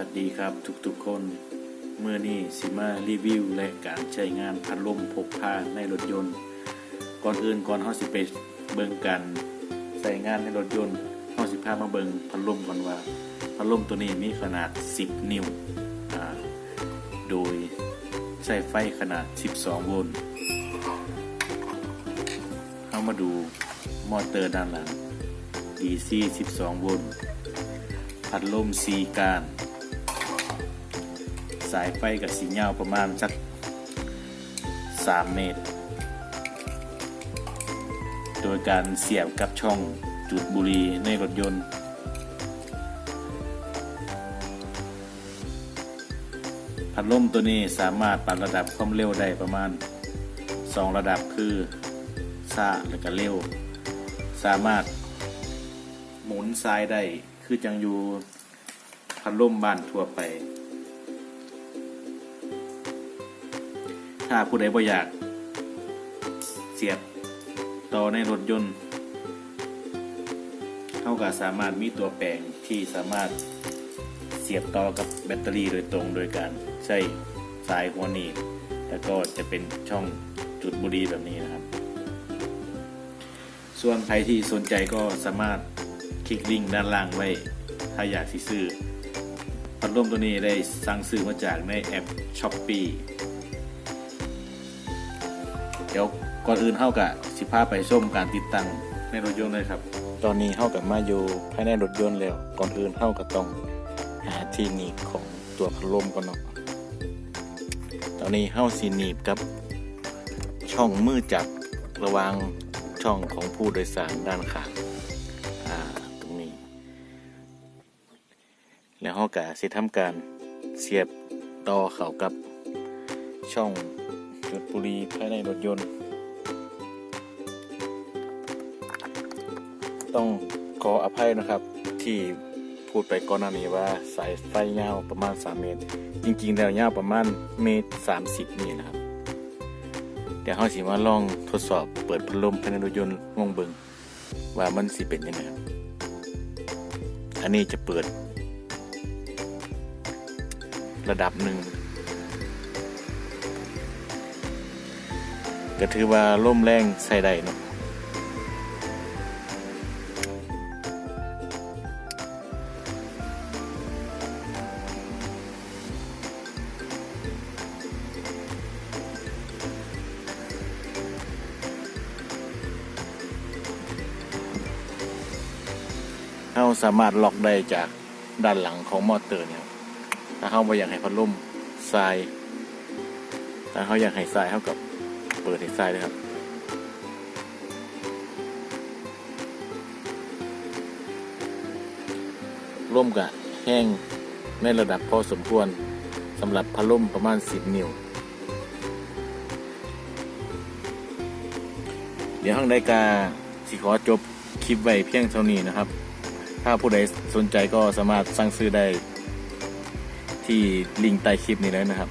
วัสดีครับทุกๆคน เมื่อนี้สิมารีวิวและการใช้งานพัดลมพกพาในรถยนต์ ก่อนอื่นก่อนเฮาสิไปเบิ่งกันใส่งานในรถยนต์เฮาสิพามาเบิ่งพัดลมก่อนว่า พัดลมตัวนี้มีขนาด 10 นิ้วโดยใช้ไฟขนาด 12 โวลต์เฮามาดูมอเตอร์ด้านหลัง DC 12 โวลต์พัดลมสีการ สายไฟกับสียาประมาณสัก 3 เมตร โดยการเสียบกับช่องจุดบุหรี่ในรถยนต์ พัดลมตัวนี้สามารถปรับระดับความเร็วได้ประมาณ 2 ระดับคือซาและก็เร็ว สามารถหมุนซ้ายได้คือจังอยู่พัดลมบ้านทั่วไป ถ้าผู้ใดบ่อยาก เสียบต่อในรถยนต์เขาก็สามารถมีตัวแปลงที่สามารถเสียบต่อกับแบตเตอรี่โดยตรงโดยการใช้สายหัวหนีบแล้วก็จะเป็นช่องจุดบุรีแบบนี้นะครับ ส่วนใครที่สนใจก็สามารถคลิกลิงก์ด้านล่างไว้ ถ้าอยากสิซื้อพัดลมตัวนี้ได้สั่งซื้อมาจากในแอป s h อ p e e เดี๋ยวก่อนอื่นเฮากะสิพาไปชมการติดตั้งในรถยนต์เลยครับ ตอนนี้เฮากับมาอยู่ภายในรถยนต์แล้ว ก่อนอื่นเฮาก็ต้องหาที่หนีบของตัวพัดลมก่อนเนาะตอนนี้เฮาสิหนีบกับ ช่องมือจับระวางช่องของผู้โดยสารด้านข้างอ่าตรงนี้ แล้วเฮากะสิทำการเสียบต่อเข้ากับช่อง ดบุหรี่ภายในรถยนต์ ต้องขออภัยนะครับที่พูดไปก่อนหน้านี้ว่าสายไฟยาวประมาณ 3 เมตร จริงๆ แล้วยาวประมาณเมตร 30 นี่นะครับ เดี๋ยวเราสิมาลองทดสอบเปิดพัดลมภายในรถยนต์งงเบิงว่ามันสิเป็นยังไงครับ อันนี้จะเปิด ระดับหนึ่ง ก็ถือว่าล่มแรงใส่ได้เนาะเราสามารถล็อกได้จากด้านหลังของมอเตอร์เนี่ยครับถ้าเขาไม่อยากให้พัดลมทราย ถ้าเขาอยากให้ทรายเท่ากับ เปิดให้ทรายเลยครับ ร่มกับแห้งในระดับพอสมควรสำหรับพัดลมประมาณ 10 นิ้ว เดี๋ยวห้องได้กาสิขอจบคลิปไว้เพียงเท่านี้นะครับ ถ้าผู้ใดสนใจก็สามารถสั่งซื้อได้ที่ลิงก์ใต้คลิปนี้เลยนะครับ